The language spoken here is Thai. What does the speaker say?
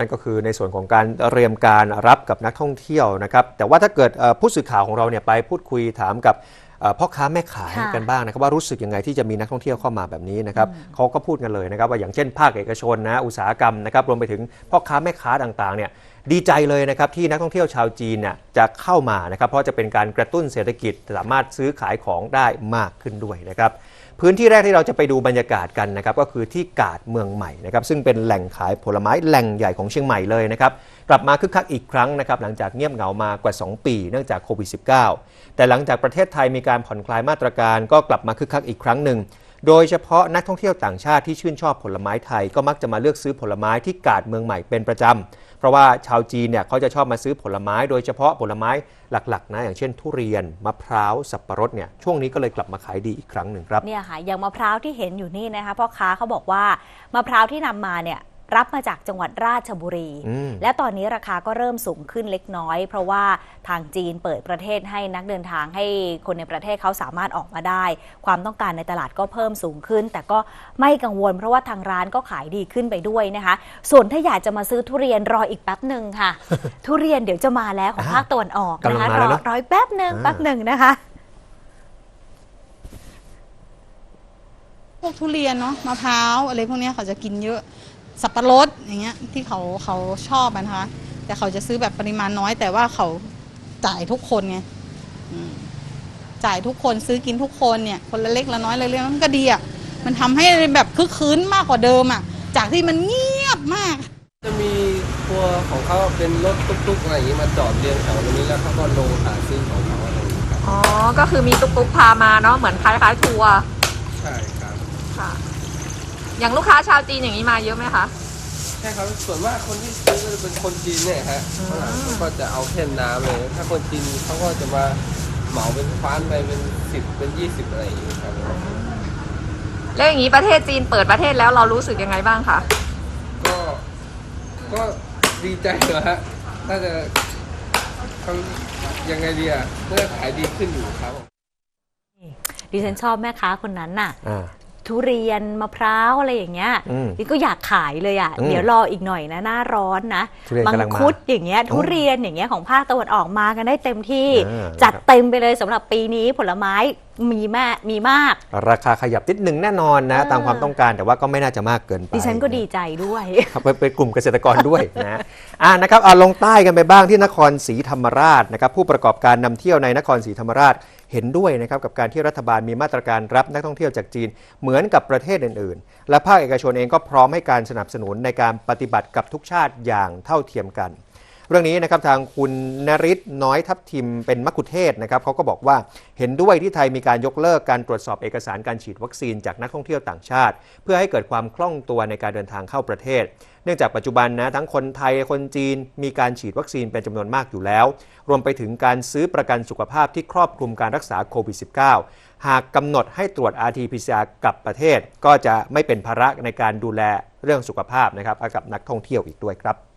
นั่นก็คือในส่วนของการเตรียมการรับกับนักท่องเที่ยวนะครับ แต่ว่าถ้าเกิดเอ่อผู้สื่อข่าวของเราเนี่ยไปพูดคุยถามกับเอ่อพ่อค้าแม่ขายค่ะกันบ้างนะครับว่ารู้สึกยังไงที่จะมีนักท่องเที่ยวเข้ามาแบบนี้นะครับเขาก็พูดกันเลยนะครับว่าอย่างเช่นภาคเอกชนนะอุตสาหกรรมนะครับรวมไปถึงพ่อค้าแม่ค้าต่างๆเนี่ย ดีใจเลยนะครับที่นักท่องเที่ยวชาวจีนเนี่ยจะเข้ามานะครับเพราะจะเป็นการกระตุ้นเศรษฐกิจสามารถซื้อขายของได้มากขึ้นด้วยนะครับพื้นที่แรกที่เราจะไปดูบรรยากาศกันนะครับก็คือที่กาดเมืองใหม่นะครับซึ่งเป็นแหล่งขายผลไม้แหล่งใหญ่ของเชียงใหม่เลยนะครับกลับมาคึกคักอีกครั้งนะครับหลังจากเงียบเหงามากว่า 2 ปีเนื่องจากโควิด -19 แต่หลังจากประเทศไทยมีการผ่อนคลายมาตรการก็กลับมาคึกคักอีกครั้งหนึ่ง โดยเฉพาะนักท่องเที่ยวต่างชาติที่ชื่นชอบผลไม้ไทย ก็มักจะมาเลือกซื้อผลไม้ที่กาดเมืองใหม่เป็นประจำ เพราะว่าชาวจีนเนี่ยเขาจะชอบมาซื้อผลไม้ โดยเฉพาะผลไม้หลักๆนะอย่างเช่น ทุเรียนมะพร้าวสับปะรดเนี่ยช่วงนี้ก็เลยกลับมาขายดีอีกครั้งหนึ่งครับเนี่ยค่ะอย่างมะพร้าวที่เห็นอยู่นี่นะคะพ่อค้าเขาบอกว่ามะพร้าวที่นำมาเนี่ย รับมาจากจังหวัดราชบุรีอืมและตอนนี้ราคาก็เริ่มสูงขึ้นเล็กน้อย เพราะว่าทางจีนเปิดประเทศให้นักเดินทางให้คนในประเทศเขาสามารถออกมาได้ ความต้องการในตลาดก็เพิ่มสูงขึ้น แต่ก็ไม่กังวล เพราะว่าทางร้านก็ขายดีขึ้นไปด้วยนะคะ ส่วนถ้าอยากจะมาซื้อทุเรียนรออีกแป๊บหนึ่งค่ะ ทุเรียนเดี๋ยวจะมาแล้วของภาคตะวันออกนะคะกำลังมารแล้วอนะรออีกแป๊บหนึ่งอ่าแป๊บหนึ่งนะคะพวกทุเรียนเนาะมะพร้าวอะไรพวกเนี้ยเขาจะกินเยอะ สับปะรดอย่างเงี้ยที่เขาเขาชอบอะนะคะ แต่เขาจะซื้อแบบปริมาณน้อย แต่ว่าเขาจ่ายทุกคนไงอืมจ่ายทุกคนซื้อกินทุกคนเนี่ย คนละเล็กละน้อยละเล็กมันก็ดีอะมันทำให้แบบคึกคืนมากกว่าเดิมอะจากที่มันเงียบมาก จะมีตัวของเขาเป็นรถตุ๊กๆอะไรอย่างนี้มาจอดเรียงแถวตรงนี้แล้วเขาก็ลงหาซื้อของเขาอะไรอย่างนี้ครับอ๋อ ก็คือมีตุ๊กๆพามาเนาะ เหมือนคล้ายๆทัวร์ใช่ครับ ค่ะ อย่างลูกค้าชาวจีนอย่างนี้มาเยอะไหมคะ ใช่ครับส่วนมากคนที่ซื้อก็จะเป็นคนจีนเนี่ยฮะฝรั่งเขาก็จะเอาแค่น้ำเลย ถ้าคนจีนเขาก็จะมาเหมาเป็นฟ้านไปเป็นสิบเป็นยี่สิบอะไรอย่างนี้ครับแล้วอย่างนี้ประเทศจีนเปิดประเทศแล้วเรารู้สึกยังไงบ้างคะ ก็ก็ดีใจเหรอฮะน่าจะทำยังไงดีอะน่าจะขายดีขึ้นอยู่ครับ ดิฉันชอบแม่ค้าคนนั้นน่ะ อ่า ทุเรียนมะพร้าวอะไรอย่างเงี้ยอืมนี่ก็อยากขายเลยอะอืมเดี๋ยวรออีกหน่อยนะหน้าร้อนนะทุเรียนมักำลังมาคุดอย่างเงี้ยทุเรียนอย่างเงี้ยของภาคตะวันออกมากันได้เต็มที่อ่าจัดเต็มไปเลยสำหรับปีนี้ผลไม้ มีแม่มีมาก ราคาขยับนิดหนึ่งแน่นอนนะเออตามความต้องการแต่ว่าก็ไม่น่าจะมากเกินไปดิฉันก็ดีใจด้วยครับเป็นเป็นกลุ่มเกษตรกรด้วยนะอ่านะครับเอาลงใต้กันไปบ้างที่นครศรีธรรมราชนะครับผู้ประกอบการนำเที่ยวในนครศรีธรรมราชเห็นด้วยนะครับกับการที่รัฐบาลมีมาตรการรับนักท่องเที่ยวจากจีนเหมือนกับประเทศอื่น ๆ และภาคเอกชนเองก็พร้อมให้การสนับสนุนในการปฏิบัติกับทุกชาติอย่างเท่าเทียมกัน เรื่องนี้นะครับทางคุณนริศน้อยทัพทิมเป็นมัคคุเทศนะครับเขาก็บอกว่าเห็นด้วยที่ไทยมีการยกเลิกการตรวจสอบเอกสารการฉีดวัคซีนจากนักท่องเที่ยวต่างชาติ เพื่อให้เกิดความคล่องตัวในการเดินทางเข้าประเทศ เนื่องจากปัจจุบันนะทั้งคนไทยคนจีนมีการฉีดวัคซีนเป็นจำนวนมากอยู่แล้ว รวมไปถึงการซื้อประกันสุขภาพที่ครอบคลุมการรักษาโควิด -19 หากกำหนดให้ตรวจ RT-PCR กับประเทศ ก็จะไม่เป็นภาระในการดูแลเรื่องสุขภาพนะครับกับนักท่องเที่ยวอีกด้วยครับ